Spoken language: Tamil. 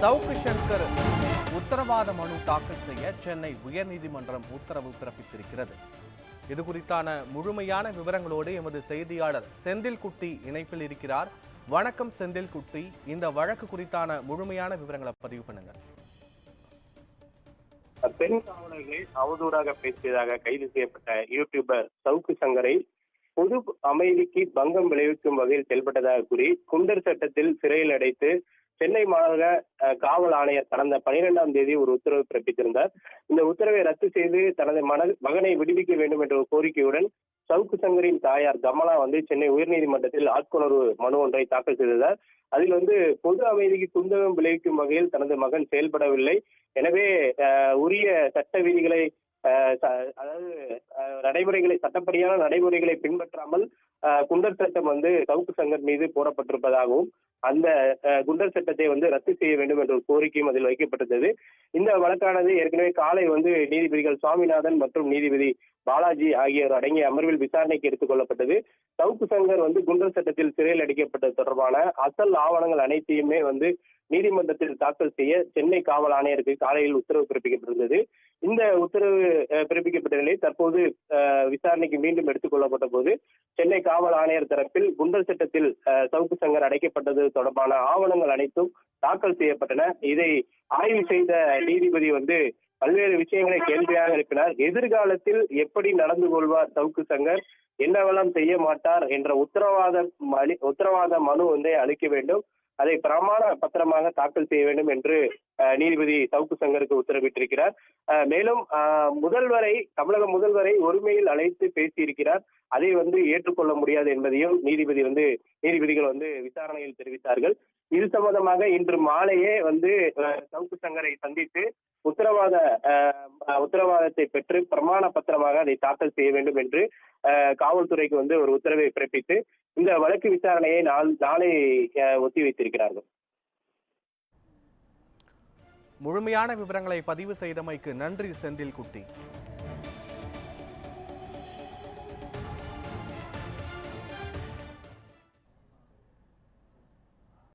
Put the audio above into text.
சவுக்கு சங்கர் உத்தரவாத மனு தாக்கல் செய்ய சென்னை உயர்நீதிமன்றம் உத்தரவு பிறப்பித்திருக்கிறது. இது குறித்தான முழுமையான விவரங்களோடு எமது செய்தியாளர் செந்தில்குட்டி இணைப்பில் இருக்கிறார். வணக்கம் செந்தில்குட்டி. இந்த வழக்கு குறித்தான முழுமையான விவரங்களை பதிவு பண்ணுங்க பெண் காவலர்களை அவதூறாக பேசியதாக கைது செய்யப்பட்ட யூடியூபர் சவுக்கு சங்கரை பொது அமைதிக்கு பங்கம் விளைவிக்கும் வகையில் செயல்பட்டதாக கூறி குண்டர் சட்டத்தில் சிறையில் அடைத்து சென்னை மாநகர அஹ், காவல் ஆணையர் கடந்த பனிரெண்டாம் தேதி ஒரு உத்தரவு பிறப்பித்திருந்தார். இந்த உத்தரவை ரத்து செய்து தனது மன மகனை விடுவிக்க வேண்டும் என்ற ஒரு கோரிக்கையுடன் சவுக்கு சங்கரின் தாயார் கமலா வந்து சென்னை உயர்நீதிமன்றத்தில் ஆட்கொணர்வு மனு ஒன்றை தாக்கல் செய்ததார் அதில் வந்து பொது அமைதிக்கு குந்தகம் விளைவிக்கும் வகையில் தனது மகன் செயல்படவில்லை. எனவே உரிய சட்ட விதிகளை அஹ், அதாவது நடைமுறைகளை சட்டப்படியான நடைமுறைகளை பின்பற்றாமல் குண்டர் சட்டம் வந்து சவுக்கு சங்கர் மீது போடப்பட்டிருப்பதாகவும் அந்த குண்டர் சட்டத்தை வந்து ரத்து செய்ய வேண்டும் என்ற ஒரு கோரிக்கையும் அதில் வைக்கப்பட்டிருந்தது. இந்த வழக்கானது ஏற்கனவே காலை வந்து நீதிபதிகள் சுவாமிநாதன் மற்றும் நீதிபதி பாலாஜி ஆகியோர் அடங்கிய அமர்வில் விசாரணைக்கு எடுத்துக் கொள்ளப்பட்டது. சவுக்கு சங்கர் வந்து குண்டர் சட்டத்தில் சிறையில் அடைக்கப்பட்டது தொடர்பான அசல் ஆவணங்கள் அனைத்தையுமே வந்து நீதிமன்றத்தில் தாக்கல் செய்ய சென்னை காவல் ஆணையருக்கு காலையில் உத்தரவு பிறப்பிக்கப்பட்டிருந்தது. இந்த உத்தரவு பிறப்பிக்கப்பட்ட நிலையில் தற்போது விசாரணைக்கு மீண்டும் எடுத்துக் கொள்ளப்பட்ட போது சென்னை காவல் ஆணையர் தரப்பில் குண்டர் சட்டத்தில் சவுக்கு சங்கர் அடைக்கப்பட்டது தொடர்பான ஆவணங்கள் அனைத்தும் தாக்கல் செய்யப்பட்டன. இதை ஆய்வு செய்த நீதிபதி வந்து பல்வேறு விஷயங்களை கேள்வியாக எழுப்பினார். எதிர்காலத்தில் எப்படி நடந்து கொள்வார் சவுக்கு சங்கர்? என்னவெல்லாம் செய்ய மாட்டார் என்ற உத்தரவாத உத்தரவாத மனு வந்து அளிக்க வேண்டும். அதை பிரமாண பத்திரமாக தாக்கல் செய்ய வேண்டும் என்று நீதிபதி சவுக்கு சங்கருக்கு உத்தரவிட்டிருக்கிறார். மேலும் முதல்வரை தமிழக முதல்வரை ஒருமையில் அழைத்து பேசியிருக்கிறார். அதை வந்து ஏற்றுக்கொள்ள முடியாது என்பதையும் நீதிபதி வந்து நீதிபதிகள் வந்து விசாரணையில் தெரிவித்தார்கள். இது சம்பந்தமாக இன்று மாலையே வந்து அஹ், சவுக்கு சங்கரை சந்தித்து உத்தரவாத உத்தரவாதத்தை பெற்று பிரமாண பத்திரமாக அதை தாக்கல் செய்ய வேண்டும் என்று அஹ், காவல்துறைக்கு வந்து ஒரு உத்தரவை பிறப்பித்து இந்த வழக்கு விசாரணையை நாள் நாளை அஹ், ஒத்தி வைத்திருக்கிறார்கள் முழுமையான விவரங்களை பதிவு செய்தமைக்கு நன்றி செந்தில்குட்டி.